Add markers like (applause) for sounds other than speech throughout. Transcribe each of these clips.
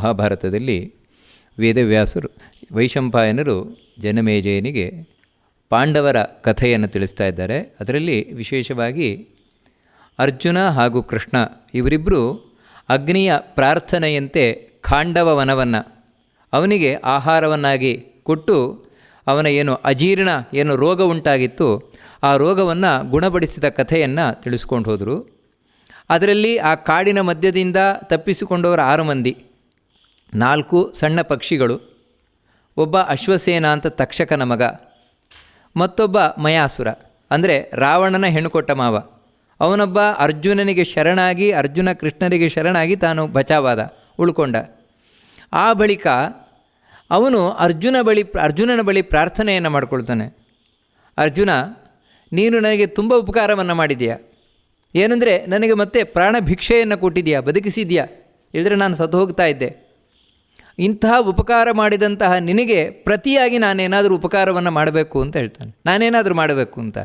ಮಹಾಭಾರತದಲ್ಲಿ ವೇದವ್ಯಾಸರು, ವೈಶಂಪಾಯನರು ಜನಮೇಜಯನಿಗೆ ಪಾಂಡವರ ಕಥೆಯನ್ನು ತಿಳಿಸ್ತಾ ಇದ್ದಾರೆ. ಅದರಲ್ಲಿ ವಿಶೇಷವಾಗಿ ಅರ್ಜುನ ಹಾಗೂ ಕೃಷ್ಣ ಇವರಿಬ್ಬರು ಅಗ್ನಿಯ ಪ್ರಾರ್ಥನೆಯಂತೆ ಖಾಂಡವ ವನವನ್ನು ಅವನಿಗೆ ಆಹಾರವನ್ನಾಗಿ ಕೊಟ್ಟು ಅವನ ಏನು ಅಜೀರ್ಣ, ಏನು ರೋಗ ಉಂಟಾಗಿತ್ತು, ಆ ರೋಗವನ್ನು ಗುಣಪಡಿಸಿದ ಕಥೆಯನ್ನು ತಿಳಿಸ್ಕೊಂಡು ಹೋದರು. ಅದರಲ್ಲಿ ಆ ಕಾಡಿನ ಮಧ್ಯದಿಂದ ತಪ್ಪಿಸಿಕೊಂಡವರು ಆರು ಮಂದಿ. ನಾಲ್ಕು ಸಣ್ಣ ಪಕ್ಷಿಗಳು, ಒಬ್ಬ ಅಶ್ವಸೇನ ಅಂತ ತಕ್ಷಕನ ಮಗ, ಮತ್ತೊಬ್ಬ ಮಯಾಸುರ, ಅಂದರೆ ರಾವಣನ ಹೆಣ್ಣುಕೊಟ್ಟ ಮಾವ. ಅವನೊಬ್ಬ ಅರ್ಜುನನಿಗೆ ಶರಣಾಗಿ, ಅರ್ಜುನ ಕೃಷ್ಣನಿಗೆ ಶರಣಾಗಿ ತಾನು ಬಚಾವಾದ, ಉಳ್ಕೊಂಡ. ಆ ಬಳಿಕ ಅವನು ಅರ್ಜುನ ಬಳಿ, ಅರ್ಜುನನ ಬಳಿ ಪ್ರಾರ್ಥನೆಯನ್ನು ಮಾಡಿಕೊಳ್ತಾನೆ. ಅರ್ಜುನ, ನೀನು ನನಗೆ ತುಂಬ ಉಪಕಾರವನ್ನು ಮಾಡಿದೆಯಾ ಏನಂದರೆ, ನನಗೆ ಮತ್ತೆ ಪ್ರಾಣ ಭಿಕ್ಷೆಯನ್ನು ಕೊಟ್ಟಿದೆಯಾ ಬದುಕಿಸಿದೆಯಾ ಇಲ್ಲದ್ರೆ ನಾನು ಸತ್ತು ಹೋಗ್ತಾ ಇದ್ದೆ. ಇಂತಹ ಉಪಕಾರ ಮಾಡಿದಂತಹ ನಿನಗೆ ಪ್ರತಿಯಾಗಿ ನಾನೇನಾದರೂ ಉಪಕಾರವನ್ನು ಮಾಡಬೇಕು ಅಂತ ಹೇಳ್ತಾನೆ. ನಾನೇನಾದರೂ ಮಾಡಬೇಕು ಅಂತ.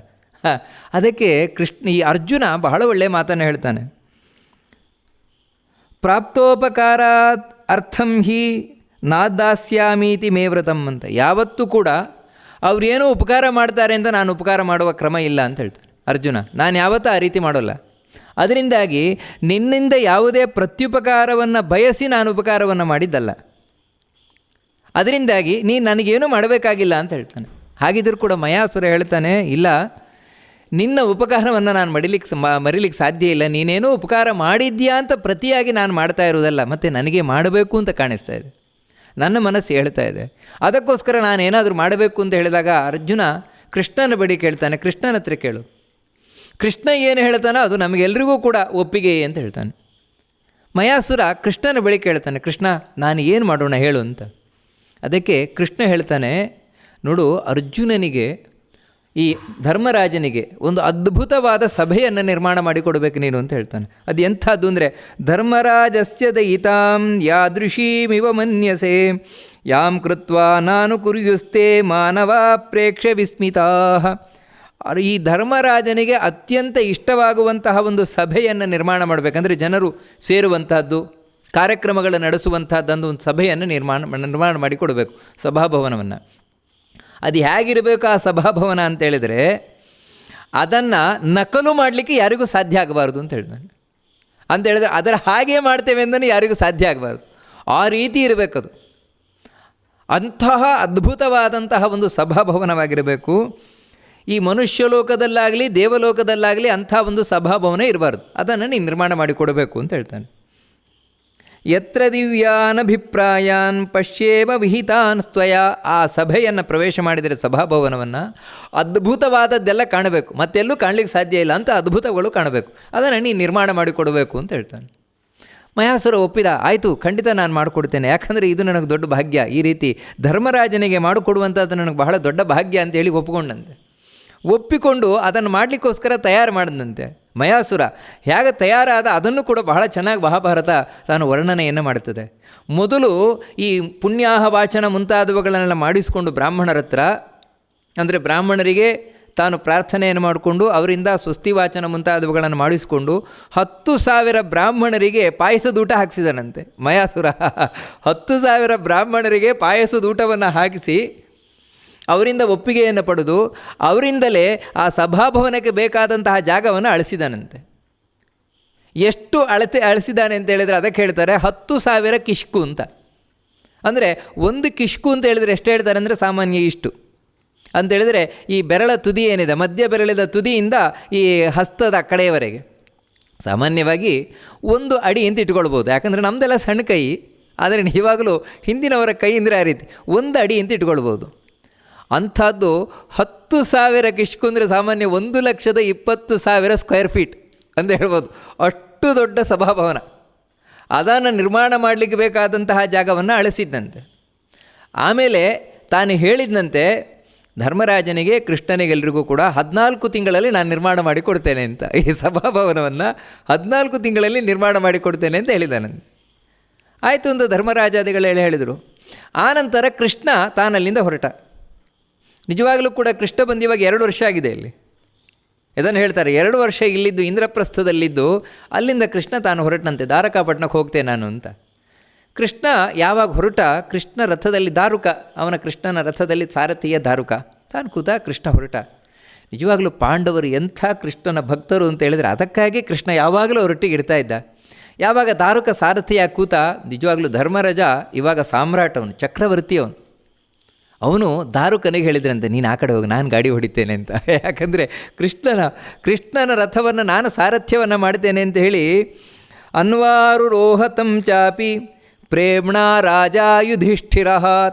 ಅದಕ್ಕೆ ಕೃಷ್ಣ, ಈ ಅರ್ಜುನ ಬಹಳ ಒಳ್ಳೆಯ ಮಾತನ್ನು ಹೇಳ್ತಾನೆ. ಪ್ರಾಪ್ತೋಪಕಾರಾತ್ ಅರ್ಥಂ ಹಿ ನಾದಾಸ್ಯಾಮೀತಿ ಮೇ ವ್ರತಂ ಅಂತ. ಯಾವತ್ತೂ ಕೂಡ ಅವ್ರೇನೋ ಉಪಕಾರ ಮಾಡ್ತಾರೆ ಅಂತ ನಾನು ಉಪಕಾರ ಮಾಡುವ ಕ್ರಮ ಇಲ್ಲ ಅಂತ ಹೇಳ್ತಾನೆ ಅರ್ಜುನ. ನಾನು ಯಾವತ್ತೂ ಆ ರೀತಿ ಮಾಡೋಲ್ಲ. ಅದರಿಂದಾಗಿ ನಿನ್ನಿಂದ ಯಾವುದೇ ಪ್ರತ್ಯುಪಕಾರವನ್ನು ಬಯಸಿ ನಾನು ಉಪಕಾರವನ್ನು ಮಾಡಿದ್ದಲ್ಲ. ಅದರಿಂದಾಗಿ ನೀನು ನನಗೇನು ಮಾಡಬೇಕಾಗಿಲ್ಲ ಅಂತ ಹೇಳ್ತಾನೆ. ಹಾಗಿದ್ರೂ ಕೂಡ ಮಯಾಸುರ ಹೇಳ್ತಾನೆ, ಇಲ್ಲ, ನಿನ್ನ ಉಪಕಾರವನ್ನು ನಾನು ಮಡಿಲಿಕ್ಕೆ ಮರಿಲಿಕ್ಕೆ ಸಾಧ್ಯ ಇಲ್ಲ, ನೀನೇನೋ ಉಪಕಾರ ಮಾಡಿದ್ಯಾ ಅಂತ ಪ್ರತಿಯಾಗಿ ನಾನು ಮಾಡ್ತಾ ಇರೋದಲ್ಲ ಮತ್ತು ನನಗೆ ಮಾಡಬೇಕು ಅಂತ ಕಾಣಿಸ್ತಾ ಇದೆ. ನನ್ನ ಮನಸ್ಸು ಹೇಳ್ತಾ ಇದೆ. ಅದಕ್ಕೋಸ್ಕರ ನಾನು ಏನಾದರೂ ಮಾಡಬೇಕು ಅಂತ ಹೇಳಿದಾಗ ಅರ್ಜುನ ಕೃಷ್ಣನ ಬಳಿ ಕೇಳ್ತಾನೆ, ಕೃಷ್ಣನ ಹತ್ರ ಕೇಳು. ಕೃಷ್ಣ ಏನು ಹೇಳ್ತಾನೋ ಅದು ನಮಗೆಲ್ರಿಗೂ ಕೂಡ ಒಪ್ಪಿಗೆ ಅಂತ ಹೇಳ್ತಾನೆ. ಮಯಾಸುರ ಕೃಷ್ಣನ ಬಳಿ ಕೇಳ್ತಾನೆ, ಕೃಷ್ಣ, ನಾನು ಏನು ಮಾಡೋಣ ಹೇಳು ಅಂತ. ಅದಕ್ಕೆ ಕೃಷ್ಣ ಹೇಳ್ತಾನೆ, ನೋಡು, ಅರ್ಜುನನಿಗೆ, ಈ ಧರ್ಮರಾಜನಿಗೆ ಒಂದು ಅದ್ಭುತವಾದ ಸಭೆಯನ್ನು ನಿರ್ಮಾಣ ಮಾಡಿಕೊಡ್ಬೇಕು ನೀನು ಅಂತ ಹೇಳ್ತಾನೆ. ಅದು ಎಂಥದ್ದು ಅಂದರೆ, ಧರ್ಮರಾಜಸ್ಯ ದಯಿತಾಂ ಯಾದೃಶೀಮಿವ ಮನ್ಯಸೆ, ಯಾಂ ಕೃತ್ವ ನಾನು ಕುರಿಯುಸ್ತೆ ಮಾನವ ಪ್ರೇಕ್ಷೆ ವಿಸ್ಮಿತಾ. ಈ ಧರ್ಮರಾಜನಿಗೆ ಅತ್ಯಂತ ಇಷ್ಟವಾಗುವಂತಹ ಒಂದು ಸಭೆಯನ್ನು ನಿರ್ಮಾಣ ಮಾಡಬೇಕಂದ್ರೆ ಜನರು ಸೇರುವಂತಹದ್ದು. ಕಾರ್ಯಕ್ರಮಗಳನ್ನು ನಡೆಸುವಂಥದ್ದೊಂದು ಒಂದು ಸಭೆಯನ್ನು ನಿರ್ಮಾಣ ನಿರ್ಮಾಣ ಮಾಡಿಕೊಡಬೇಕು ಸಭಾಭವನವನ್ನು. ಅದು ಹೇಗಿರಬೇಕು ಆ ಸಭಾಭವನ ಅಂತೇಳಿದರೆ ಅದನ್ನು ನಕಲು ಮಾಡಲಿಕ್ಕೆ ಯಾರಿಗೂ ಸಾಧ್ಯ ಆಗಬಾರ್ದು ಅಂತ ಹೇಳ್ತಾನೆ ಅಂತ ಹೇಳಿದ್ರೆ ಅದರ ಹಾಗೆ ಮಾಡ್ತೇವೆ ಅಂದರೆ ಯಾರಿಗೂ ಸಾಧ್ಯ ಆಗಬಾರ್ದು. ಆ ರೀತಿ ಇರಬೇಕದು ಅಂತಹ ಅದ್ಭುತವಾದಂತಹ ಒಂದು ಸಭಾಭವನವಾಗಿರಬೇಕು. ಈ ಮನುಷ್ಯ ಲೋಕದಲ್ಲಾಗಲಿ ದೇವಲೋಕದಲ್ಲಾಗಲಿ ಅಂಥ ಒಂದು ಸಭಾಭವನ ಇರಬಾರ್ದು. ಅದನ್ನು ನೀನು ನಿರ್ಮಾಣ ಮಾಡಿಕೊಡಬೇಕು ಅಂತ ಹೇಳ್ತಾನೆ. ಯತ್ರ ದಿವ್ಯಾನಭಿಪ್ರಾಯಾನ್ ಪಶ್ಯೇವ ವಿಹಿತಾನ್ ಸ್ವಯ ಆ ಸಭೆಯನ್ನು ಪ್ರವೇಶ ಮಾಡಿದರೆ ಸಭಾಭವನವನ್ನು ಅದ್ಭುತವಾದದ್ದೆಲ್ಲ ಕಾಣಬೇಕು. ಮತ್ತೆಲ್ಲೂ ಕಾಣಲಿಕ್ಕೆ ಸಾಧ್ಯ ಇಲ್ಲ ಅಂತ ಅದ್ಭುತಗಳು ಕಾಣಬೇಕು. ಅದನ್ನು ನೀನು ನಿರ್ಮಾಣ ಮಾಡಿಕೊಡಬೇಕು ಅಂತ ಹೇಳ್ತಾನೆ. ಮಯಾಸುರ ಒಪ್ಪಿದ, ಆಯಿತು, ಖಂಡಿತ ನಾನು ಮಾಡಿಕೊಡ್ತೇನೆ. ಯಾಕಂದರೆ ಇದು ನನಗೆ ದೊಡ್ಡ ಭಾಗ್ಯ. ಈ ರೀತಿ ಧರ್ಮರಾಜನಿಗೆ ಮಾಡಿಕೊಡುವಂಥದ್ದು ನನಗೆ ಬಹಳ ದೊಡ್ಡ ಭಾಗ್ಯ ಅಂತೇಳಿ ಒಪ್ಪಿಕೊಂಡಂತೆ ಒಪ್ಪಿಕೊಂಡು ಅದನ್ನು ಮಾಡಲಿಕ್ಕೋಸ್ಕರ ತಯಾರು ಮಾಡಿದಂತೆ ಮಯಾಸುರ, ಹೇಗೆ ತಯಾರಾದ ಅದನ್ನು ಕೂಡ ಬಹಳ ಚೆನ್ನಾಗಿ ಮಹಾಭಾರತ ತಾನು ವರ್ಣನೆಯನ್ನು ಮಾಡುತ್ತದೆ. ಮೊದಲು ಈ ಪುಣ್ಯಾಹ ವಾಚನ ಮುಂತಾದವುಗಳನ್ನೆಲ್ಲ ಮಾಡಿಸಿಕೊಂಡು ಬ್ರಾಹ್ಮಣರ ಹತ್ರ, ಅಂದರೆ ಬ್ರಾಹ್ಮಣರಿಗೆ ತಾನು ಪ್ರಾರ್ಥನೆಯನ್ನು ಮಾಡಿಕೊಂಡು ಅವರಿಂದ ಸ್ವಸ್ತಿ ವಾಚನ ಮುಂತಾದವುಗಳನ್ನು ಮಾಡಿಸಿಕೊಂಡು ಹತ್ತು ಸಾವಿರ ಬ್ರಾಹ್ಮಣರಿಗೆ ಪಾಯಸದೂಟ ಹಾಕಿಸಿದನಂತೆ ಮಯಾಸುರ. ಹತ್ತು ಸಾವಿರ ಬ್ರಾಹ್ಮಣರಿಗೆ ಪಾಯಸದೂಟವನ್ನು ಹಾಕಿಸಿ ಅವರಿಂದ ಒಪ್ಪಿಗೆಯನ್ನು ಪಡೆದು ಅವರಿಂದಲೇ ಆ ಸಭಾಭವನಕ್ಕೆ ಬೇಕಾದಂತಹ ಜಾಗವನ್ನು ಅಳಿಸಿದಾನಂತೆ. ಎಷ್ಟು ಅಳತೆ ಅಳಿಸಿದ್ದಾನೆ ಅಂತ ಹೇಳಿದರೆ ಅದಕ್ಕೆ ಹೇಳ್ತಾರೆ ಹತ್ತು ಸಾವಿರ ಕಿಷ್ಕು ಅಂತ. ಅಂದರೆ ಒಂದು ಕಿಷ್ಕು ಅಂತ ಹೇಳಿದರೆ ಎಷ್ಟು ಹೇಳ್ತಾರೆ ಅಂದರೆ ಸಾಮಾನ್ಯ ಇಷ್ಟು. ಅಂತೇಳಿದರೆ ಈ ಬೆರಳ ತುದಿ ಏನಿದೆ, ಮಧ್ಯ ಬೆರಳಿದ ತುದಿಯಿಂದ ಈ ಹಸ್ತದ ಕಡೆಯವರೆಗೆ. ಸಾಮಾನ್ಯವಾಗಿ ಒಂದು ಅಡಿ ಅಂತ ಇಟ್ಕೊಳ್ಬೋದು. ಯಾಕಂದರೆ ನಮ್ಮದೆಲ್ಲ ಸಣ್ಣ ಕೈ, ಆದರೆ ಇವಾಗಲೂ ಹಿಂದಿನವರ ಕೈ ಅಂದರೆ ಆ ರೀತಿ. ಒಂದು ಅಡಿ ಅಂತ ಇಟ್ಕೊಳ್ಬೋದು. ಅಂಥದ್ದು ಹತ್ತು ಸಾವಿರ ಕಿಷ್ಕುಂದ್ರೆ ಸಾಮಾನ್ಯ ಒಂದು ಲಕ್ಷದ ಇಪ್ಪತ್ತು ಸಾವಿರ ಸ್ಕ್ವೇರ್ ಫೀಟ್ ಅಂತ ಹೇಳ್ಬೋದು. ಅಷ್ಟು ದೊಡ್ಡ ಸಭಾಭವನ. ಅದನ್ನು ನಿರ್ಮಾಣ ಮಾಡಲಿಕ್ಕೆ ಬೇಕಾದಂತಹ ಜಾಗವನ್ನು ಅಳಿಸಿದ್ದಂತೆ ಆಮೇಲೆ ತಾನು ಹೇಳಿದಂತೆ ಧರ್ಮರಾಜನಿಗೆ, ಕೃಷ್ಣನಿಗೆಲ್ರಿಗೂ ಕೂಡ ಹದಿನಾಲ್ಕು ತಿಂಗಳಲ್ಲಿ ನಾನು ನಿರ್ಮಾಣ ಮಾಡಿ ಕೊಡ್ತೇನೆ ಅಂತ. ಈ ಸಭಾಭವನವನ್ನು ಹದಿನಾಲ್ಕು ತಿಂಗಳಲ್ಲಿ ನಿರ್ಮಾಣ ಮಾಡಿ ಕೊಡ್ತೇನೆ ಅಂತ ಹೇಳಿದಾನಂತೆ. ಆಯಿತು ಅಂತ ಧರ್ಮರಾಜಾದಿಗಳು ಹೇಳಿ ಹೇಳಿದರು ಆನಂತರ ಕೃಷ್ಣ ತಾನಲ್ಲಿಂದ ಹೊರಟ. ನಿಜವಾಗಲೂ ಕೂಡ ಕೃಷ್ಣ ಬಂದಿವಾಗ ಇವಾಗ ಎರಡು ವರ್ಷ ಆಗಿದೆ ಇಲ್ಲಿ. ಇದನ್ನು ಹೇಳ್ತಾರೆ, ಎರಡು ವರ್ಷ ಇಲ್ಲಿದ್ದು ಇಂದ್ರಪ್ರಸ್ಥದಲ್ಲಿದ್ದು ಅಲ್ಲಿಂದ ಕೃಷ್ಣ ತಾನು ಹೊರಟನಂತೆ ದಾರಕಾಪಟ್ಟಣಕ್ಕೆ ಹೋಗ್ತೇನೆ ನಾನು ಅಂತ. ಕೃಷ್ಣ ಯಾವಾಗ ಹೊರಟ, ಕೃಷ್ಣ ರಥದಲ್ಲಿ ದಾರುಕ, ಅವನ ಕೃಷ್ಣನ ರಥದಲ್ಲಿ ಸಾರಥಿಯ ದಾರುಕ. ತಾನು ಕೂತ ಕೃಷ್ಣ ಹೊರಟ. ನಿಜವಾಗಲೂ ಪಾಂಡವರು ಎಂಥ ಕೃಷ್ಣನ ಭಕ್ತರು ಅಂತ ಹೇಳಿದರೆ ಅದಕ್ಕಾಗಿ ಕೃಷ್ಣ ಯಾವಾಗಲೂ ಹೊರಟಿಗೆ ಇಡ್ತಾ ಇದ್ದ. ಯಾವಾಗ ದಾರುಕ ಸಾರಥಿಯ ಕೂತ, ನಿಜವಾಗಲೂ ಧರ್ಮರಾಜ ಇವಾಗ ಸಾಮ್ರಾಟವನು, ಚಕ್ರವರ್ತಿಯವನು. ಚಕ್ರವರ್ತಿ ಅವನು ದಾರುಕನಿಗೆ ಹೇಳಿದ್ರಂತೆ, ನೀನು ಆ ಕಡೆ ಹೋಗಿ, ನಾನು ಗಾಡಿ ಹೊಡಿತೇನೆ ಅಂತ. (laughs) ಯಾಕಂದರೆ ಕೃಷ್ಣನ ಕೃಷ್ಣನ ರಥವನ್ನು ನಾನು ಸಾರಥ್ಯವನ್ನು ಮಾಡ್ತೇನೆ ಅಂತ ಹೇಳಿ, ಅನ್ವಾರು ರೋಹತಂ ಚಾಪಿ, ಪ್ರೇಮ್ಣ ರಾಜ ಯುಧಿಷ್ಠಿರ.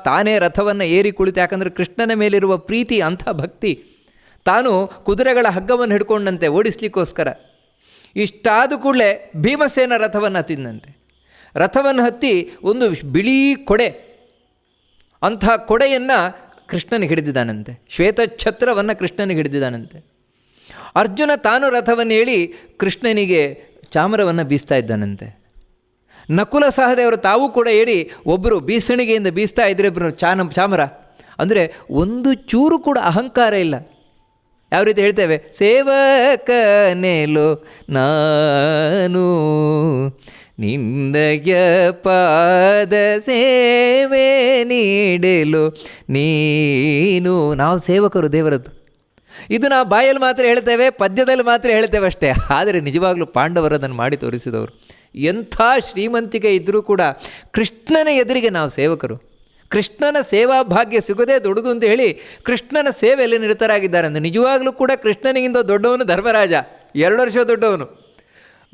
ತಾನೇ ರಥವನ್ನು ಏರಿ ಕುಳಿತು, ಯಾಕಂದರೆ ಕೃಷ್ಣನ ಮೇಲಿರುವ ಪ್ರೀತಿ, ಅಂಥ ಭಕ್ತಿ, ತಾನು ಕುದುರೆಗಳ ಹಗ್ಗವನ್ನು ಹಿಡ್ಕೊಂಡಂತೆ ಓಡಿಸ್ಲಿಕ್ಕೋಸ್ಕರ, ಇಷ್ಟಾದ ಕೂಡಲೇ ಭೀಮಸೇನ ರಥವನ್ನು ಹತ್ತಿದ್ದಂತೆ ರಥವನ್ನು ಹತ್ತಿ ಒಂದು ಬಿಳಿ ಕೊಡೆ ಅಂಥ ಕೊಡೆಯನ್ನು ಕೃಷ್ಣನಿಗೆ ಹಿಡಿದಿದ್ದಾನಂತೆ. ಶ್ವೇತಛತ್ರವನ್ನು ಕೃಷ್ಣನಿಗೆ ಹಿಡಿದಿದ್ದಾನಂತೆ. ಅರ್ಜುನ ತಾನು ರಥವನ್ನು ಹೇಳಿ ಕೃಷ್ಣನಿಗೆ ಚಾಮರವನ್ನು ಬೀಸ್ತಾ ಇದ್ದಾನಂತೆ. ನಕುಲ ಸಹದೇವರು ತಾವು ಕೂಡ ಹೇಳಿ ಒಬ್ಬರು ಬೀಸಣಿಗೆಯಿಂದ ಬೀಸ್ತಾ ಇದ್ರೆ ಇಬ್ಬರು ಚಾನ ಚಾಮರ. ಅಂದರೆ ಒಂದು ಚೂರು ಕೂಡ ಅಹಂಕಾರ ಇಲ್ಲ. ಯಾವ ರೀತಿ ಹೇಳ್ತೇವೆ? ಸೇವಕನೇಲು ನಾನು ನಿಂದಯ ಪಾದ ಸೇವೆ ನೀಡಲು ನೀನು, ನಾವು ಸೇವಕರು ದೇವರದ್ದು. ಇದು ನಾವು ಬಾಯಲ್ಲಿ ಮಾತ್ರ ಹೇಳ್ತೇವೆ, ಪದ್ಯದಲ್ಲಿ ಮಾತ್ರ ಹೇಳ್ತೇವೆ ಅಷ್ಟೇ. ಆದರೆ ನಿಜವಾಗ್ಲೂ ಪಾಂಡವರು ಅದನ್ನು ಮಾಡಿ ತೋರಿಸಿದವರು. ಎಂಥ ಶ್ರೀಮಂತಿಕೆ ಇದ್ದರೂ ಕೂಡ ಕೃಷ್ಣನ ಎದುರಿಗೆ ನಾವು ಸೇವಕರು. ಕೃಷ್ಣನ ಸೇವಾ ಭಾಗ್ಯ ಸಿಗೋದೇ ದೊಡ್ಡದು ಅಂತ ಹೇಳಿ ಕೃಷ್ಣನ ಸೇವೆಯಲ್ಲಿ ನಿರತರಾಗಿದ್ದಾರೆ ಅಂದರೆ ನಿಜವಾಗ್ಲೂ ಕೂಡ ಕೃಷ್ಣನಿಗಿಂತ ದೊಡ್ಡವನು ಧರ್ಮರಾಜ. ಎರಡು ವರ್ಷ ದೊಡ್ಡವನು.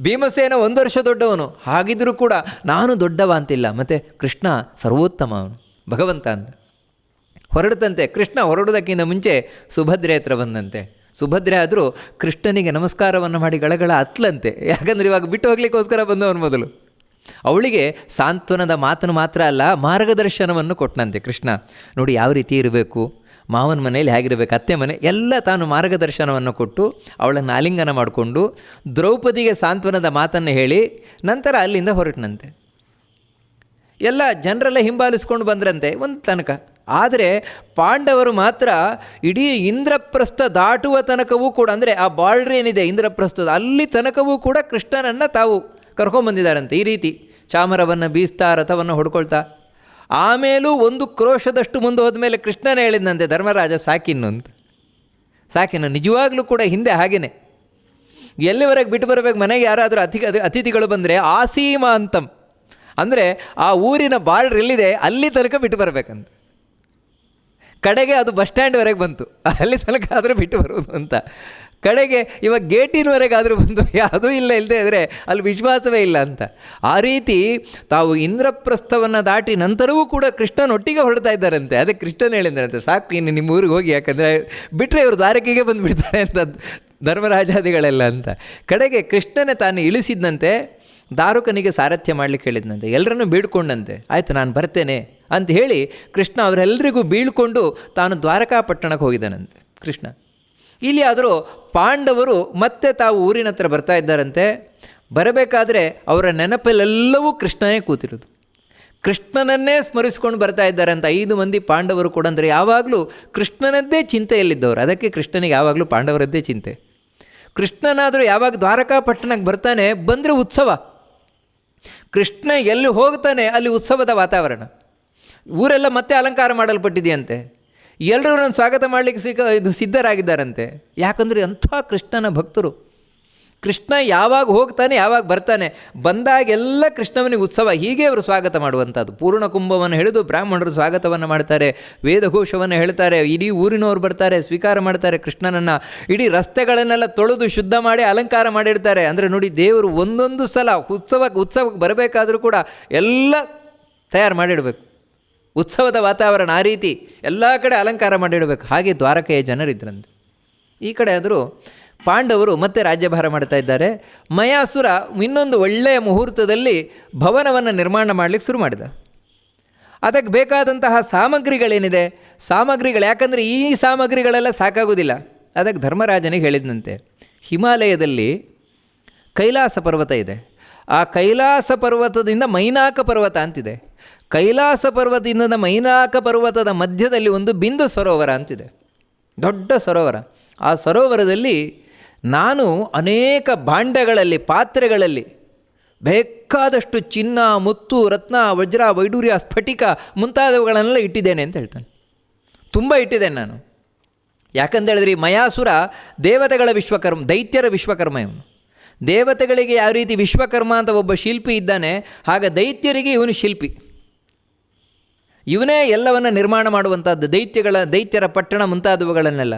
ಭೀಮಸೇನ ಒಂದು ವರ್ಷ ದೊಡ್ಡವನು ಹಾಗಿದ್ದರೂ ಕೂಡ ನಾನು ದೊಡ್ಡವ ಅಂತಿಲ್ಲ. ಮತ್ತು ಕೃಷ್ಣ ಸರ್ವೋತ್ತಮ ಅವನು, ಭಗವಂತ ಅಂತ. ಹೊರಡ್ತಂತೆ ಕೃಷ್ಣ ಹೊರಡೋದಕ್ಕಿಂತ ಮುಂಚೆ ಸುಭದ್ರೆ ಹತ್ರ ಬಂದಂತೆ. ಸುಭದ್ರೆ ಆದರೂ ಕೃಷ್ಣನಿಗೆ ನಮಸ್ಕಾರವನ್ನು ಮಾಡಿ ಗಳಗಳ ಹತ್ಲಂತೆ ಯಾಕಂದರೆ ಇವಾಗ ಬಿಟ್ಟು ಹೋಗ್ಲಿಕ್ಕೋಸ್ಕರ ಬಂದವನು ಮೊದಲು. ಅವಳಿಗೆ ಸಾಂತ್ವನದ ಮಾತನ್ನು ಮಾತ್ರ ಅಲ್ಲ, ಮಾರ್ಗದರ್ಶನವನ್ನು ಕೊಟ್ಟನಂತೆ ಕೃಷ್ಣ. ನೋಡಿ ಯಾವ ರೀತಿ ಇರಬೇಕು? ಮಾವನ ಮನೆಯಲ್ಲಿ ಹೇಗಿರಬೇಕು, ಅತ್ತೆ ಮನೆ, ಎಲ್ಲ ತಾನು ಮಾರ್ಗದರ್ಶನವನ್ನು ಕೊಟ್ಟು ಅವಳನ್ನು ಆಲಿಂಗನ ಮಾಡಿಕೊಂಡು ದ್ರೌಪದಿಗೆ ಸಾಂತ್ವನದ ಮಾತನ್ನು ಹೇಳಿ ನಂತರ ಅಲ್ಲಿಂದ ಹೊರಟನಂತೆ. ಎಲ್ಲ ಜನರೆಲ್ಲ ಹಿಂಬಾಲಿಸ್ಕೊಂಡು ಬಂದ್ರಂತೆ ಒಂದು ತನಕ. ಆದರೆ ಪಾಂಡವರು ಮಾತ್ರ ಇಡೀ ಇಂದ್ರಪ್ರಸ್ಥ ದಾಟುವ ತನಕವೂ ಕೂಡ, ಅಂದರೆ ಆ ಬಾರ್ಡ್ರ್ ಏನಿದೆ, ಇಂದ್ರಪ್ರಸ್ಥದ ಅಲ್ಲಿ ತನಕವೂ ಕೂಡ ಕೃಷ್ಣನನ್ನು ತಾವು ಕರ್ಕೊಂಬಂದಿದ್ದಾರಂತೆ ಈ ರೀತಿ. ಚಾಮರವನ್ನು ಬೀಸ್ತಾ ರಥವನ್ನು ಹೊಡ್ಕೊಳ್ತಾ. ಆಮೇಲೂ ಒಂದು ಕ್ರೋಶದಷ್ಟು ಮುಂದೆ ಹೋದ ಮೇಲೆ ಕೃಷ್ಣನೇ ಹೇಳಿದಂತೆ ಧರ್ಮರಾಜ, ಸಾಕಿನ್ನು ಅಂತ. ಸಾಕಿನ್ನು ನಿಜವಾಗ್ಲೂ ಕೂಡ ಹಿಂದೆ ಹಾಗೇನೆ. ಎಲ್ಲಿವರೆಗೆ ಬಿಟ್ಟು ಬರಬೇಕು, ಮನೆಗೆ ಯಾರಾದರೂ ಅತಿ ಅತಿಥಿಗಳು ಬಂದರೆ ಆಸೀಮಾ ಅಂತಂ ಅಂದರೆ ಆ ಊರಿನ ಬಾರ್ಡ್ರ್ ಎಲ್ಲಿದೆ, ಅಲ್ಲಿ ತನಕ ಬಿಟ್ಟು ಬರಬೇಕಂತ. ಕಡೆಗೆ ಅದು ಬಸ್ ಸ್ಟ್ಯಾಂಡ್ವರೆಗೆ ಬಂತು. ಅಲ್ಲಿ ತನಕ ಆದರೂ ಬಿಟ್ಟು ಬರುವುದು ಅಂತ. ಕಡೆಗೆ ಇವಾಗ ಗೇಟಿನವರೆಗಾದರೂ ಬಂದು (laughs) ಯಾವುದೂ ಇಲ್ಲ ಇಲ್ಲದೆ ಇದ್ದರೆ ಅಲ್ಲಿ ವಿಶ್ವಾಸವೇ ಇಲ್ಲ ಅಂತ. ಆ ರೀತಿ ತಾವು ಇಂದ್ರಪ್ರಸ್ಥವನ್ನು ದಾಟಿ ನಂತರವೂ ಕೂಡ ಕೃಷ್ಣನೊಟ್ಟಿಗೆ ಹೊರಡ್ತಾ ಇದ್ದಾರಂತೆ. ಅದೇ ಕೃಷ್ಣನ ಹೇಳಿದ್ದಾರಂತೆ ಸಾಕು ಇನ್ನು ನಿಮ್ಮ ಊರಿಗೆ ಹೋಗಿ, ಯಾಕಂದರೆ ಬಿಟ್ಟರೆ ಇವರು ದ್ವಾರಕೆಗೆ ಬಂದುಬಿಡ್ತಾರೆ ಅಂತ ಧರ್ಮರಾಜಾದಿಗಳೆಲ್ಲ ಅಂತ. ಕಡೆಗೆ ಕೃಷ್ಣನೇ ತಾನು ಇಳಿಸಿದ್ದಂತೆ ದಾರುಕನಿಗೆ ಸಾರಥ್ಯ ಮಾಡಲಿಕ್ಕೆ ಹೇಳಿದ್ನಂತೆ. ಎಲ್ಲರನ್ನೂ ಬೀಳ್ಕೊಂಡಂತೆ. ಆಯಿತು, ನಾನು ಬರ್ತೇನೆ ಅಂತ ಹೇಳಿ ಕೃಷ್ಣ ಅವರೆಲ್ಲರಿಗೂ ಬೀಳ್ಕೊಂಡು ತಾನು ದ್ವಾರಕಾಪಟ್ಟಣಕ್ಕೆ ಹೋಗಿದ್ದಾನಂತೆ, ಕೃಷ್ಣ. ಇಲ್ಲಿ ಆದರೂ ಪಾಂಡವರು ಮತ್ತೆ ತಾವು ಊರಿನ ಹತ್ರ ಬರ್ತಾ ಇದ್ದಾರಂತೆ, ಬರಬೇಕಾದ್ರೆ ಅವರ ನೆನಪಲ್ಲೆಲ್ಲವೂ ಕೃಷ್ಣನೇ ಕೂತಿರೋದು. ಕೃಷ್ಣನನ್ನೇ ಸ್ಮರಿಸ್ಕೊಂಡು ಬರ್ತಾ ಇದ್ದಾರೆ ಅಂತ ಐದು ಮಂದಿ ಪಾಂಡವರು ಕೂಡ ಅಂದರೆ ಯಾವಾಗಲೂ ಕೃಷ್ಣನದ್ದೇ ಚಿಂತೆಯಲ್ಲಿದ್ದವರು. ಅದಕ್ಕೆ ಕೃಷ್ಣನಿಗೆ ಯಾವಾಗಲೂ ಪಾಂಡವರದ್ದೇ ಚಿಂತೆ. ಕೃಷ್ಣನಾದರೂ ಯಾವಾಗ ದ್ವಾರಕಾಪಟ್ಟಣಕ್ಕೆ ಬರ್ತಾನೆ, ಬಂದರೆ ಉತ್ಸವ. ಕೃಷ್ಣ ಎಲ್ಲಿ ಹೋಗ್ತಾನೆ ಅಲ್ಲಿ ಉತ್ಸವದ ವಾತಾವರಣ. ಊರೆಲ್ಲ ಮತ್ತೆ ಅಲಂಕಾರ ಮಾಡಲ್ಪಟ್ಟಿದೆಯಂತೆ. ಎಲ್ಲರೂ ನನ್ನ ಸ್ವಾಗತ ಮಾಡಲಿಕ್ಕೆ ಸಿಕ್ಕ ಇದು ಸಿದ್ಧರಾಗಿದ್ದಾರಂತೆ. ಯಾಕಂದರೆ ಅಂಥ ಕೃಷ್ಣನ ಭಕ್ತರು. ಕೃಷ್ಣ ಯಾವಾಗ ಹೋಗ್ತಾನೆ, ಯಾವಾಗ ಬರ್ತಾನೆ ಬಂದಾಗೆಲ್ಲ ಕೃಷ್ಣವನಿಗೆ ಉತ್ಸವ. ಹೀಗೆ ಅವರು ಸ್ವಾಗತ ಮಾಡುವಂಥದ್ದು. ಪೂರ್ಣ ಕುಂಭವನ್ನು ಹಿಡಿದು ಬ್ರಾಹ್ಮಣರು ಸ್ವಾಗತವನ್ನು ಮಾಡ್ತಾರೆ, ವೇದಘೋಷವನ್ನು ಹೇಳ್ತಾರೆ, ಇಡೀ ಊರಿನವರು ಬರ್ತಾರೆ, ಸ್ವೀಕಾರ ಮಾಡ್ತಾರೆ ಕೃಷ್ಣನನ್ನು. ಇಡೀ ರಸ್ತೆಗಳನ್ನೆಲ್ಲ ತೊಳೆದು ಶುದ್ಧ ಮಾಡಿ ಅಲಂಕಾರ ಮಾಡಿರ್ತಾರೆ. ಅಂದರೆ ನೋಡಿ, ದೇವರು ಒಂದೊಂದು ಸಲ ಉತ್ಸವಕ್ಕೆ ಉತ್ಸವಕ್ಕೆ ಬರಬೇಕಾದರೂ ಕೂಡ ಎಲ್ಲ ತಯಾರು ಮಾಡಿಡಬೇಕು. ಉತ್ಸವದ ವಾತಾವರಣ ಆ ರೀತಿ ಎಲ್ಲ ಕಡೆ ಅಲಂಕಾರ ಮಾಡಿಡಬೇಕು. ಹಾಗೆ ದ್ವಾರಕೆಯ ಜನರಿದ್ರಂತೆ ಈ ಕಡೆ ಆದರೂ ಪಾಂಡವರು ಮತ್ತೆ ರಾಜ್ಯಭಾರ ಮಾಡ್ತಾ ಇದ್ದಾರೆ. ಮಯಾಸುರ ಇನ್ನೊಂದು ಒಳ್ಳೆಯ ಮುಹೂರ್ತದಲ್ಲಿ ಭವನವನ್ನು ನಿರ್ಮಾಣ ಮಾಡಲಿಕ್ಕೆ ಶುರು ಮಾಡಿದ. ಅದಕ್ಕೆ ಬೇಕಾದಂತಹ ಸಾಮಗ್ರಿಗಳೇನಿದೆ? ಸಾಮಗ್ರಿಗಳು ಯಾಕಂದರೆ ಈ ಸಾಮಗ್ರಿಗಳೆಲ್ಲ ಸಾಕಾಗೋದಿಲ್ಲ. ಅದಕ್ಕೆ ಧರ್ಮರಾಜನಿಗೆ ಹೇಳಿದಂತೆ ಹಿಮಾಲಯದಲ್ಲಿ ಕೈಲಾಸ ಪರ್ವತ ಇದೆ. ಆ ಕೈಲಾಸ ಪರ್ವತದಿಂದ ಮೈನಾಕ ಪರ್ವತ ಅಂತಿದೆ. ಕೈಲಾಸ ಪರ್ವತದಿಂದ ಮೈನಾಕ ಪರ್ವತದ ಮಧ್ಯದಲ್ಲಿ ಒಂದು ಬಿಂದು ಸರೋವರ ಅಂತಿದೆ. ದೊಡ್ಡ ಸರೋವರ. ಆ ಸರೋವರದಲ್ಲಿ ನಾನು ಅನೇಕ ಭಾಂಡಗಳಲ್ಲಿ ಪಾತ್ರೆಗಳಲ್ಲಿ ಬೇಕಾದಷ್ಟು ಚಿನ್ನ, ಮುತ್ತು, ರತ್ನ, ವಜ್ರ, ವೈಡೂರ್ಯ, ಸ್ಫಟಿಕ ಮುಂತಾದವುಗಳನ್ನೆಲ್ಲ ಇಟ್ಟಿದ್ದೇನೆ ಅಂತ ಹೇಳ್ತಾನೆ. ತುಂಬ ಇಟ್ಟಿದ್ದೇನೆ ನಾನು. ಯಾಕಂತ ಹೇಳಿದ್ರೆ ಈ ಮಯಾಸುರ ದೇವತೆಗಳ ವಿಶ್ವಕರ್ಮ, ದೈತ್ಯರ ವಿಶ್ವಕರ್ಮ ಇವನು. ದೇವತೆಗಳಿಗೆ ಯಾವ ರೀತಿ ವಿಶ್ವಕರ್ಮ ಅಂತ ಒಬ್ಬ ಶಿಲ್ಪಿ ಇದ್ದಾನೆ, ಆಗ ದೈತ್ಯರಿಗೆ ಇವನು ಶಿಲ್ಪಿ. ಇವನೇ ಎಲ್ಲವನ್ನು ನಿರ್ಮಾಣ ಮಾಡುವಂಥದ್ದು, ದೈತ್ಯಗಳ, ದೈತ್ಯರ ಪಟ್ಟಣ ಮುಂತಾದವುಗಳನ್ನೆಲ್ಲ.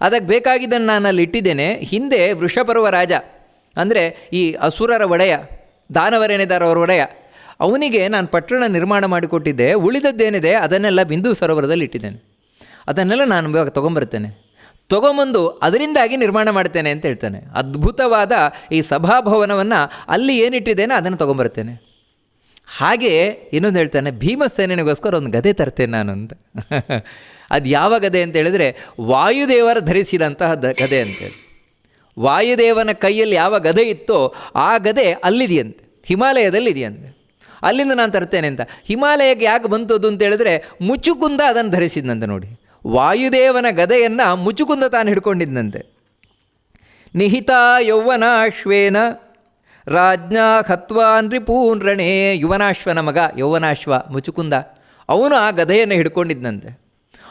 ಅದಕ್ಕೆ ಬೇಕಾಗಿದ್ದನ್ನು ನಾನು ಅಲ್ಲಿ ಇಟ್ಟಿದ್ದೇನೆ. ಹಿಂದೆ ವೃಷಪರ್ವ ರಾಜ, ಅಂದರೆ ಈ ಅಸುರರ ಒಡೆಯ ದಾನವರೇನೆದಾರವರ ಒಡೆಯ, ಅವನಿಗೆ ನಾನು ಪಟ್ಟಣ ನಿರ್ಮಾಣ ಮಾಡಿಕೊಟ್ಟಿದ್ದೆ. ಉಳಿದದ್ದೇನಿದೆ ಅದನ್ನೆಲ್ಲ ಬಿಂದು ಸರೋವರದಲ್ಲಿ ಇಟ್ಟಿದ್ದೇನೆ. ಅದನ್ನೆಲ್ಲ ನಾನು ಇವಾಗ ತೊಗೊಂಬರ್ತೇನೆ. ತೊಗೊಂಬಂದು ಅದರಿಂದಾಗಿ ನಿರ್ಮಾಣ ಮಾಡ್ತೇನೆ ಅಂತ ಹೇಳ್ತಾನೆ. ಅದ್ಭುತವಾದ ಈ ಸಭಾಭವನವನ್ನು ಅಲ್ಲಿ ಏನಿಟ್ಟಿದ್ದೇನೆ ಅದನ್ನು ತೊಗೊಂಬರ್ತೇನೆ. ಹಾಗೆ ಇನ್ನೊಂದು ಹೇಳ್ತಾನೆ ಭೀಮಸೇನಿಗೋಸ್ಕರ ಒಂದು ಗದೆ ತರ್ತೇನೆ ನಾನು ಅಂತ. (laughs) ಅದು ಯಾವ ಗದೆ ಅಂತ ಹೇಳಿದರೆ, ವಾಯುದೇವರ ಧರಿಸಿದಂತಹ ದ ಗದೆ ಅಂತೇಳಿ ವಾಯುದೇವನ ಕೈಯಲ್ಲಿ ಯಾವ ಗದೆ ಇತ್ತೋ ಆ ಗದೆ ಅಲ್ಲಿದೆಯಂತೆ ಹಿಮಾಲಯದಲ್ಲಿ ಇದೆಯಂತೆ ಅಲ್ಲಿಂದ ನಾನು ತರ್ತೇನೆ ಅಂತ. ಹಿಮಾಲಯಕ್ಕೆ ಯಾಕೆ ಬಂತದ್ದು ಅಂತ ಹೇಳಿದ್ರೆ, ಮುಚುಕುಂದ ಅದನ್ನು ಧರಿಸಿದ್ನಂತೆ ನೋಡಿ. ವಾಯುದೇವನ ಗದೆಯನ್ನು ಮುಚುಕುಂದ ತಾನು ಹಿಡ್ಕೊಂಡಿದ್ದಂತೆ ನಿಹಿತ ಯೌವನಾಶ್ವೇನ ರಾಜ್ಞಾ ಹತ್ವಾನ್ ರಿಪೂನ್ ರಣೇ ಯುವನಾಶ್ವನ ಮಗ, ಯೌವನಾಶ್ವ ಮುಚುಕುಂದ. ಅವನು ಆ ಗದೆಯನ್ನು ಹಿಡ್ಕೊಂಡಿದ್ದಂತೆ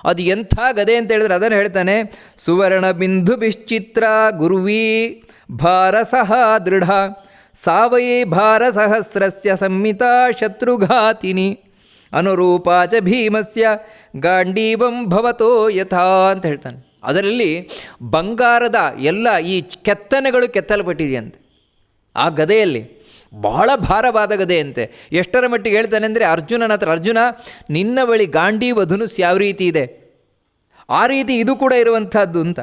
ಅದು ಎಂಥ ಗದೆ ಅಂತ ಹೇಳಿದ್ರೆ ಅದನ್ನು ಹೇಳ್ತಾನೆ, ಸುವರ್ಣ ಬಿಂದು ಬಿಶ್ಚಿತ್ರ ಗುರುವೀ ಭಾರಸಹ ದೃಢ, ಸಾವಯೇ ಭಾರ ಸಹಸ್ರಸ್ಯ ಸಂಹಿತ ಶತ್ರುಘಾತಿನಿ ಅನುರೂಪಾಚ ಭೀಮಸ್ಯ ಗಾಂಡೀವಂ ಭವತೋ ಯಥಾ ಅಂತ ಹೇಳ್ತಾನೆ. ಅದರಲ್ಲಿ ಬಂಗಾರದ ಎಲ್ಲ ಈ ಕೆತ್ತನೆಗಳು ಕೆತ್ತಲ್ಪಟ್ಟಿದೆಯಂತೆ. ಆ ಗದೆಯಲ್ಲಿ ಬಹಳ ಭಾರವಾದ ಗದೆಯಂತೆ. ಎಷ್ಟರ ಮಟ್ಟಿಗೆ ಹೇಳ್ತಾನೆ ಅಂದರೆ ಅರ್ಜುನನ ಹತ್ರ, ಅರ್ಜುನ, ನಿನ್ನ ಬಳಿ ಗಾಂಡಿ ಧನುಸ್ ಯಾವ ರೀತಿ ಇದೆ? ಆ ರೀತಿ ಇದು ಕೂಡ ಇರುವಂಥದ್ದು ಅಂತ.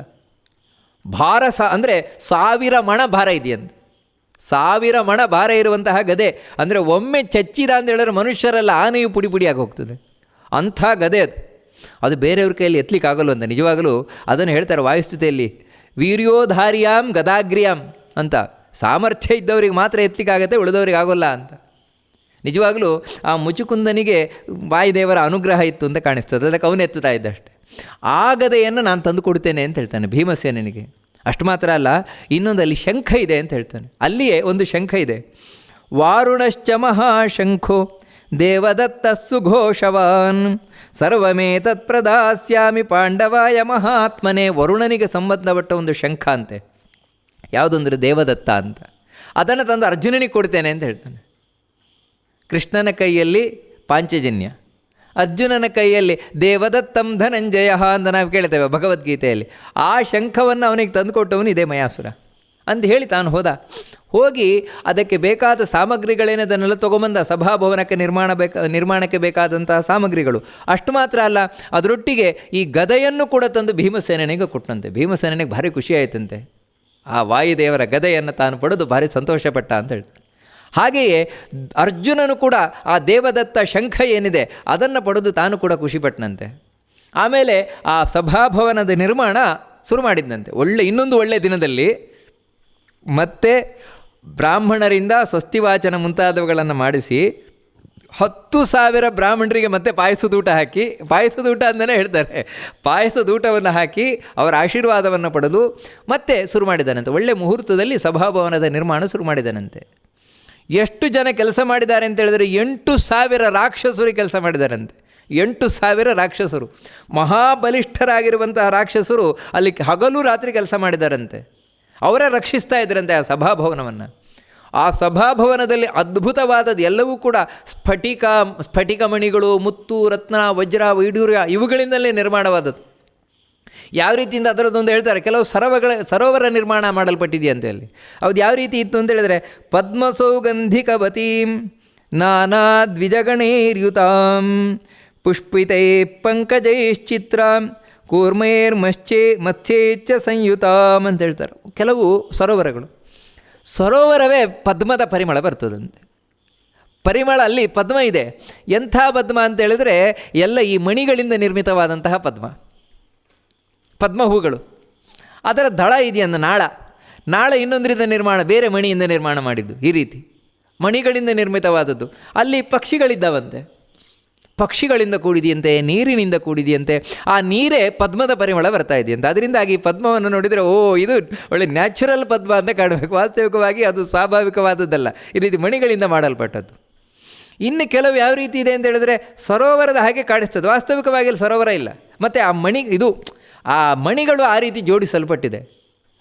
ಭಾರ ಸ, ಅಂದರೆ ಸಾವಿರ ಮಣ ಭಾರ ಇದೆಯಂತೆ. ಸಾವಿರ ಮಣ ಭಾರ ಇರುವಂತಹ ಗದೆ, ಅಂದರೆ ಒಮ್ಮೆ ಚಚ್ಚಿದ ಅಂತ ಹೇಳಿದ್ರೆ ಮನುಷ್ಯರೆಲ್ಲ ಆನೆಯು ಪುಡಿ ಪುಡಿಯಾಗಿ ಹೋಗ್ತದೆ. ಅಂಥ ಗದೆ ಅದು. ಅದು ಬೇರೆಯವ್ರ ಕೈಯಲ್ಲಿ ಎತ್ತಲಿಕ್ಕೆ ಆಗೋಲ್ಲ ಅಂತ. ನಿಜವಾಗಲೂ ಅದನ್ನು ಹೇಳ್ತಾರೆ ವಾಯುಸ್ತುತಿಯಲ್ಲಿ, ವೀರ್ಯೋಧಾರ್ಯಾಂ ಗದಾಗ್ರಿಯಾಮ್ ಅಂತ. ಸಾಮರ್ಥ್ಯ ಇದ್ದವರಿಗೆ ಮಾತ್ರ ಎತ್ತಲಿಕ್ಕಾಗತ್ತೆ, ಉಳಿದವರಿಗೆ ಆಗೋಲ್ಲ ಅಂತ. ನಿಜವಾಗಲೂ ಆ ಮುಚುಕುಂದನಿಗೆ ವಾಯುದೇವರ ಅನುಗ್ರಹ ಇತ್ತು ಅಂತ ಕಾಣಿಸ್ತದೆ, ಅದಕ್ಕೆ ಅವನು ಎತ್ತುತ್ತಾ ಇದ್ದಷ್ಟೆ. ಆ ಗದೆಯನ್ನು ನಾನು ತಂದು ಕೊಡ್ತೇನೆ ಅಂತ ಹೇಳ್ತಾನೆ ಭೀಮಸೇನಿಗೆ ಅಷ್ಟು ಮಾತ್ರ ಅಲ್ಲ ಇನ್ನೊಂದು ಅಲ್ಲಿ ಶಂಖ ಇದೆ ಅಂತ ಹೇಳ್ತಾನೆ. ಅಲ್ಲಿಯೇ ಒಂದು ಶಂಖ ಇದೆ. ವಾರುಣಶ್ಚ ಮಹಾಶಂಖೋ, ದೇವದತ್ತ ಸುಘೋಷವಾನ್, ಸರ್ವಮೇ ತತ್ಪ್ರದಾಸ್ಯಾಮಿ ಪಾಂಡವಾಯ ಮಹಾತ್ಮನೇ, ವರುಣನಿಗೆ ಸಂಬಂಧಪಟ್ಟ ಒಂದು ಶಂಖ ಅಂತೆ. ಯಾವುದಂದ್ರೆ ದೇವದತ್ತ ಅಂತ. ಅದನ್ನು ತಂದು ಅರ್ಜುನನಿಗೆ ಕೊಡ್ತೇನೆ ಅಂತ ಹೇಳ್ತಾನೆ. ಕೃಷ್ಣನ ಕೈಯಲ್ಲಿ ಪಾಂಚಜನ್ಯ. ಅರ್ಜುನನ ಕೈಯಲ್ಲಿ ದೇವದತ್ತಂ ಧನಂಜಯ ಅಂತ ನಾವು ಕೇಳ್ತೇವೆ ಭಗವದ್ಗೀತೆಯಲ್ಲಿ. ಆ ಶಂಖವನ್ನು ಅವನಿಗೆ ತಂದುಕೊಟ್ಟವನು ಇದೇ ಮಯಾಸುರ. ಅಂತ ಹೇಳಿ ತಾನು ಹೋದ. ಹೋಗಿ ಅದಕ್ಕೆ ಬೇಕಾದ ಸಾಮಗ್ರಿಗಳೇನದನ್ನೆಲ್ಲ ತೊಗೊಂಬಂದ, ಸಭಾಭವನಕ್ಕೆ ನಿರ್ಮಾಣ ಬೇಕಾ, ನಿರ್ಮಾಣಕ್ಕೆ ಬೇಕಾದಂತಹ ಸಾಮಗ್ರಿಗಳು. ಅಷ್ಟು ಮಾತ್ರ ಅಲ್ಲ, ಅದರೊಟ್ಟಿಗೆ ಈ ಗದೆಯನ್ನು ಕೂಡ ತಂದು ಭೀಮಸೇನಿಗೆ ಕೊಟ್ಟಂತೆ ಭೀಮಸೇನಿಗೆ ಭಾರಿ ಖುಷಿ ಆಯ್ತಂತೆ. ಆ ವಾಯುದೇವರ ಗದೆಯನ್ನು ತಾನು ಪಡೆದು ಭಾರಿ ಸಂತೋಷಪಟ್ಟ ಅಂತ ಹೇಳ್ತಾನೆ ಹಾಗೆಯೇ ಅರ್ಜುನನು ಕೂಡ ಆ ದೇವದತ್ತ ಶಂಖ ಏನಿದೆ ಅದನ್ನು ಪಡೆದು ತಾನು ಕೂಡ ಖುಷಿಪಟ್ಟನಂತೆ ಆಮೇಲೆ ಆ ಸಭಾಭವನದ ನಿರ್ಮಾಣ ಶುರು ಮಾಡಿದ್ದಂತೆ ಒಳ್ಳೆ, ಇನ್ನೊಂದು ಒಳ್ಳೆಯ ದಿನದಲ್ಲಿ ಮತ್ತೆ ಬ್ರಾಹ್ಮಣರಿಂದ ಸ್ವಸ್ತಿವಾಚನ ಮುಂತಾದವುಗಳನ್ನು ಮಾಡಿಸಿ ಹತ್ತು ಸಾವಿರ ಬ್ರಾಹ್ಮಣರಿಗೆ ಮತ್ತೆ ಪಾಯಸದ ಊಟ ಹಾಕಿ ಪಾಯಸದ ಊಟ ಅಂತಲೇ ಹೇಳ್ತಾರೆ ಪಾಯಸದ ಊಟವನ್ನು ಹಾಕಿ ಅವರ ಆಶೀರ್ವಾದವನ್ನು ಪಡೆದು ಮತ್ತೆ ಶುರು ಮಾಡಿದ್ದಾನಂತೆ. ಒಳ್ಳೆ ಮುಹೂರ್ತದಲ್ಲಿ ಸಭಾಭವನದ ನಿರ್ಮಾಣ ಶುರು ಮಾಡಿದ್ದಾನಂತೆ. ಎಷ್ಟು ಜನ ಕೆಲಸ ಮಾಡಿದ್ದಾರೆ ಅಂತ ಹೇಳಿದರೆ ಎಂಟು ಸಾವಿರ ರಾಕ್ಷಸರು ಕೆಲಸ ಮಾಡಿದಾರಂತೆ ಎಂಟು ಸಾವಿರ ರಾಕ್ಷಸರು. ಮಹಾಬಲಿಷ್ಠರಾಗಿರುವಂತಹ ರಾಕ್ಷಸರು ಅಲ್ಲಿ ಹಗಲು ರಾತ್ರಿ ಕೆಲಸ ಮಾಡಿದಾರಂತೆ ಅವರೇ ರಕ್ಷಿಸ್ತಾ ಇದ್ದರಂತೆ ಆ ಸಭಾಭವನವನ್ನು. ಆ ಸಭಾಭವನದಲ್ಲಿ ಅದ್ಭುತವಾದದ್ದು. ಎಲ್ಲವೂ ಕೂಡ ಸ್ಫಟಿಕ ಸ್ಫಟಿಕ ಮಣಿಗಳು, ಮುತ್ತು, ರತ್ನ, ವಜ್ರ, ವೈಡೂರ್ಯ ಇವುಗಳಿಂದಲೇ ನಿರ್ಮಾಣವಾದದ್ದು. ಯಾವ ರೀತಿಯಿಂದ ಅದರದ್ದೊಂದು ಹೇಳ್ತಾರೆ, ಕೆಲವು ಸರೋವರಗಳ ಸರೋವರ ನಿರ್ಮಾಣ ಮಾಡಲ್ಪಟ್ಟಿದೆಯಂತೆ ಅಲ್ಲಿ ಅದು ಯಾವ ರೀತಿ ಇತ್ತು ಅಂತ ಹೇಳಿದ್ರೆ, ಪದ್ಮಸೌಗಂಧಿಕವತೀಂ ನಾನಾ ದ್ವಿಜಗಣೈರ್ಯುತಾಂ, ಪುಷ್ಪಿತೈ ಪಂಕಜೈಶ್ಚಿತ್ರ ಕೂರ್ಮೈರ್ ಮಶ್ಚೇ ಮತ್ಸ್ಯೇಚ್ಛ ಸಂಯುತಾಂ ಅಂತ ಹೇಳ್ತಾರೆ. ಕೆಲವು ಸರೋವರಗಳು. ಸರೋವರವೇ ಪದ್ಮದ ಪರಿಮಳ ಬರ್ತದಂತೆ. ಪರಿಮಳ ಅಲ್ಲಿ ಪದ್ಮ ಇದೆ. ಎಂಥ ಪದ್ಮ ಅಂತ ಹೇಳಿದ್ರೆ ಎಲ್ಲ ಈ ಮಣಿಗಳಿಂದ ನಿರ್ಮಿತವಾದಂತಹ ಪದ್ಮ. ಪದ್ಮ ಹೂಗಳು. ಅದರ ದಳ ಇದೆಯಂದ ನಾಳ. ನಾಳ ಇನ್ನೊಂದರಿಂದ ನಿರ್ಮಾಣ, ಬೇರೆ ಮಣಿಯಿಂದ ನಿರ್ಮಾಣ ಮಾಡಿದ್ದು ಈ ರೀತಿ. ಮಣಿಗಳಿಂದ ನಿರ್ಮಿತವಾದದ್ದು. ಅಲ್ಲಿ ಪಕ್ಷಿಗಳಿದ್ದಾವಂತೆ. ಪಕ್ಷಿಗಳಿಂದ ಕೂಡಿದೆಯಂತೆ, ನೀರಿನಿಂದ ಕೂಡಿದೆಯಂತೆ, ಆ ನೀರೇ ಪದ್ಮದ ಪರಿಮಳ ಬರ್ತಾ ಇದೆಯಂತೆ. ಅದರಿಂದಾಗಿ ಪದ್ಮವನ್ನು ನೋಡಿದರೆ, ಓ, ಇದು ಒಳ್ಳೆ ನ್ಯಾಚುರಲ್ ಪದ್ಮ ಅಂತ ಕಾಣಬೇಕು. ವಾಸ್ತವಿಕವಾಗಿ ಅದು ಸ್ವಾಭಾವಿಕವಾದದ್ದಲ್ಲ. ಈ ರೀತಿ ಮಣಿಗಳಿಂದ ಮಾಡಲ್ಪಟ್ಟದ್ದು. ಇನ್ನು ಕೆಲವು ಯಾವ ರೀತಿ ಇದೆ ಅಂತ ಹೇಳಿದ್ರೆ, ಸರೋವರದ ಹಾಗೆ ಕಾಣಿಸ್ತದೆ. ವಾಸ್ತವಿಕವಾಗಿ ಸರೋವರ ಇಲ್ಲ. ಮತ್ತು ಆ ಮಣಿ, ಇದು, ಆ ಮಣಿಗಳು ಆ ರೀತಿ ಜೋಡಿಸಲ್ಪಟ್ಟಿದೆ.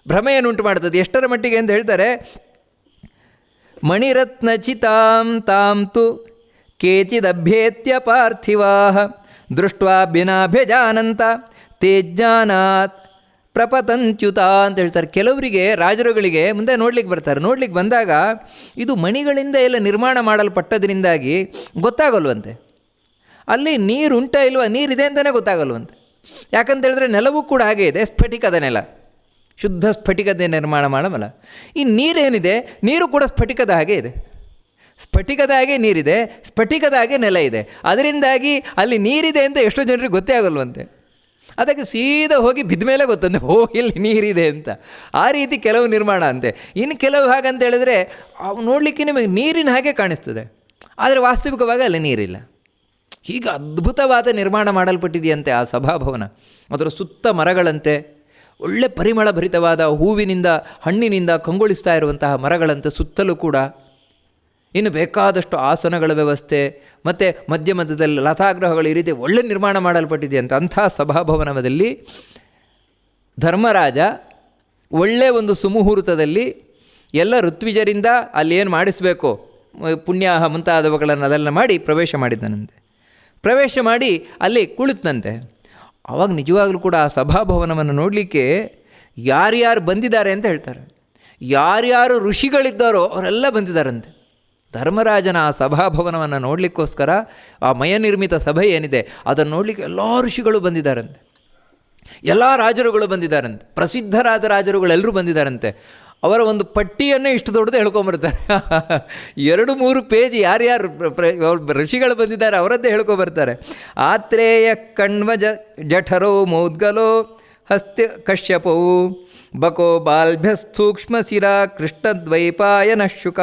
ಭ್ರಮೆಯನ್ನುಂಟು ಮಾಡ್ತದೆ ಎಷ್ಟರ ಮಟ್ಟಿಗೆ ಅಂತ ಹೇಳ್ತಾರೆ, ಮಣಿರತ್ನ ತಾಂ ತು ಕೇಚಿದಭ್ಯೇತ್ಯ ಪಾರ್ಥಿವಾ ದೃಷ್ಟ್ವಾ ಭಿನಾಭ್ಯಜಾನಂತ ತೇಜ್ಞಾನಾತ್ ಪ್ರಪತಂತ್ಯುತ ಅಂತ ಹೇಳ್ತಾರೆ. ಕೆಲವರಿಗೆ, ರಾಜರುಗಳಿಗೆ ಮುಂದೆ ನೋಡ್ಲಿಕ್ಕೆ ಬರ್ತಾರೆ. ನೋಡ್ಲಿಕ್ಕೆ ಬಂದಾಗ ಇದು ಮಣಿಗಳಿಂದ ಎಲ್ಲ ನಿರ್ಮಾಣ ಮಾಡಲ್ಪಟ್ಟದ್ರಿಂದಾಗಿ ಗೊತ್ತಾಗಲ್ವಂತೆ. ಅಲ್ಲಿ ನೀರು ಉಂಟ ಇಲ್ವಾ? ನೀರಿದೆ ಅಂತಲೇ ಗೊತ್ತಾಗಲ್ವಂತೆ. ಯಾಕಂತ ಹೇಳಿದ್ರೆ ನೆಲವೂ ಕೂಡ ಹಾಗೆ ಇದೆ, ಸ್ಫಟಿಕದ ನೆಲ. ಶುದ್ಧ ಸ್ಫಟಿಕದ ನಿರ್ಮಾಣ ಮಾಡಮಲ್ಲ ಈ ನೀರೇನಿದೆ? ನೀರು ಕೂಡ ಸ್ಫಟಿಕದ ಹಾಗೆ ಇದೆ. ಸ್ಫಟಿಕದ ಹಾಗೆ ನೀರಿದೆ, ಸ್ಫಟಿಕದಾಗೆ ನೆಲ ಇದೆ. ಅದರಿಂದಾಗಿ ಅಲ್ಲಿ ನೀರಿದೆ ಅಂತ ಎಷ್ಟೋ ಜನರಿಗೆ ಗೊತ್ತೇ ಆಗಲ್ವಂತೆ. ಅದಕ್ಕೆ ಸೀದಾ ಹೋಗಿ ಬಿದ್ದ ಮೇಲೆ ಗೊತ್ತಂತೆ, ಓ, ಇಲ್ಲಿ ನೀರಿದೆ ಅಂತ. ಆ ರೀತಿ ಕೆಲವು ನಿರ್ಮಾಣ ಅಂತೆ. ಇನ್ನು ಕೆಲವು ಹಾಗಂತ ಹೇಳಿದ್ರೆ, ಅವು ನೋಡಲಿಕ್ಕೆ ನಿಮಗೆ ನೀರಿನ ಹಾಗೆ ಕಾಣಿಸ್ತದೆ. ಆದರೆ ವಾಸ್ತವಿಕವಾಗಿ ಅಲ್ಲಿ ನೀರಿಲ್ಲ. ಹೀಗೆ ಅದ್ಭುತವಾದ ನಿರ್ಮಾಣ ಮಾಡಲ್ಪಟ್ಟಿದೆಯಂತೆ ಆ ಸಭಾಭವನ. ಅದರ ಸುತ್ತ ಮರಗಳಂತೆ, ಒಳ್ಳೆ ಪರಿಮಳ ಭರಿತವಾದ ಹೂವಿನಿಂದ, ಹಣ್ಣಿನಿಂದ ಕಂಗೊಳಿಸ್ತಾ ಇರುವಂತಹ ಮರಗಳಂತೆ ಸುತ್ತಲೂ ಕೂಡ ಇನ್ನು ಬೇಕಾದಷ್ಟು ಆಸನಗಳ ವ್ಯವಸ್ಥೆ, ಮತ್ತು ಮಧ್ಯ ಮಧ್ಯದಲ್ಲಿ ಲತಾಗ್ರಹಗಳು ಈ ರೀತಿ ಒಳ್ಳೆ ನಿರ್ಮಾಣ ಮಾಡಲ್ಪಟ್ಟಿದೆ ಅಂತ ಅಂಥ ಸಭಾಭವನದಲ್ಲಿ ಧರ್ಮರಾಜ ಒಳ್ಳೆಯ ಒಂದು ಸುಮುಹೂರ್ತದಲ್ಲಿ ಎಲ್ಲ ಋತ್ವಿಜರಿಂದ ಅಲ್ಲಿ ಏನು ಮಾಡಿಸಬೇಕು, ಪುಣ್ಯಾಹ ಮುಂತಾದವುಗಳನ್ನು ಅದೆಲ್ಲ ಮಾಡಿ ಪ್ರವೇಶ ಮಾಡಿದ್ದನಂತೆ. ಪ್ರವೇಶ ಮಾಡಿ ಅಲ್ಲಿ ಕುಳಿತನಂತೆ. ಆವಾಗ ನಿಜವಾಗಲೂ ಕೂಡ ಆ ಸಭಾಭವನವನ್ನು ನೋಡಲಿಕ್ಕೆ ಯಾರ್ಯಾರು ಬಂದಿದ್ದಾರೆ ಅಂತ ಹೇಳ್ತಾರೆ. ಯಾರ್ಯಾರು ಋಷಿಗಳಿದ್ದಾರೋ ಅವರೆಲ್ಲ ಬಂದಿದ್ದಾರಂತೆ. ಧರ್ಮರಾಜನ ಆ ಸಭಾಭವನವನ್ನು ನೋಡಲಿಕ್ಕೋಸ್ಕರ ಆ ಮಯನಿರ್ಮಿತ ಸಭೆ ಏನಿದೆ, ಅದನ್ನು ನೋಡಲಿಕ್ಕೆ ಎಲ್ಲ ಋಷಿಗಳು ಬಂದಿದ್ದಾರಂತೆ. ಎಲ್ಲ ರಾಜರುಗಳು ಬಂದಿದ್ದಾರಂತೆ. ಪ್ರಸಿದ್ಧರಾದ ರಾಜರುಗಳೆಲ್ಲರೂ ಬಂದಿದ್ದಾರಂತೆ. ಅವರ ಒಂದು ಪಟ್ಟಿಯನ್ನೇ ಇಷ್ಟು ದೊಡ್ಡದು ಹೇಳ್ಕೊಂಬರ್ತಾರೆ. (laughs) ಎರಡು ಮೂರು ಪೇಜ್ ಯಾರ್ಯಾರು ಋಷಿಗಳು ಬಂದಿದ್ದಾರೆ ಅವರದ್ದೇ ಹೇಳ್ಕೊಂಬರ್ತಾರೆ. ಆತ್ರೇಯ ಕಣ್ವ ಜಠರೋ ಮೌದ್ಗಲೋ ಹಸ್ತಿ ಕಶ್ಯಪವು ಬಕೋ ಬಾಲ್ಭ್ಯಸ್ಥೂಕ್ಷ್ಮ ಶಿರಾ ಕೃಷ್ಣದ್ವೈಪಾಯನ ಶುಕ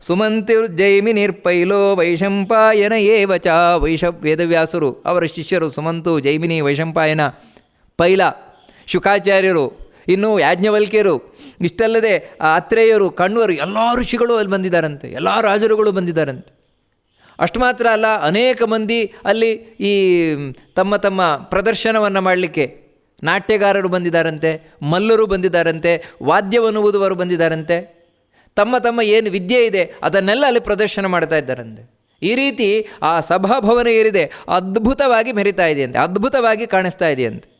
ಸುಮಂತಿರ್ಜೈಮಿನಿರ್ಪೈಲೋ ವೈಶಂಪಾಯನ ಚ ವೈಶ ವೇದವ್ಯಾಸರು ಅವರ ಶಿಷ್ಯರು ಸುಮಂತು, ಜೈಮಿನಿ, ವೈಶಂಪಾಯನ ಪೈಲ, ಶುಕಾಚಾರ್ಯರು, ಇನ್ನು ಯಾಜ್ಞವಲ್ಕ್ಯರು, ಇಷ್ಟಲ್ಲದೆ ಅತ್ರೇಯರು ಕಣ್ವರು ಎಲ್ಲ ಋಷಿಗಳು ಅಲ್ಲಿ ಬಂದಿದ್ದಾರಂತೆ, ಎಲ್ಲ ರಾಜರುಗಳು ಬಂದಿದ್ದಾರಂತೆ. ಅಷ್ಟು ಮಾತ್ರ ಅಲ್ಲ, ಅನೇಕ ಮಂದಿ ಅಲ್ಲಿ ಈ ತಮ್ಮ ತಮ್ಮ ಪ್ರದರ್ಶನವನ್ನು ಮಾಡಲಿಕ್ಕೆ ನಾಟ್ಯಗಾರರು ಬಂದಿದ್ದಾರಂತೆ, ಮಲ್ಲರು ಬಂದಿದ್ದಾರಂತೆ ವಾದ್ಯವನ್ನು ಓದುವರು ಬಂದಿದ್ದಾರಂತೆ. ತಮ್ಮ ತಮ್ಮ ಏನು ವಿದ್ಯೆ ಇದೆ, ಅದನ್ನೆಲ್ಲ ಅಲ್ಲಿ ಪ್ರದರ್ಶನ ಮಾಡ್ತಾ ಇದ್ದಾರಂತೆ. ಈ ರೀತಿ ಆ ಸಭಾಭವನ ಏನಿದೆ ಅದ್ಭುತವಾಗಿ ಮೆರಿತಾ ಇದೆಯಂತೆ, ಅದ್ಭುತವಾಗಿ ಕಾಣಿಸ್ತಾ ಇದೆಯಂತೆ.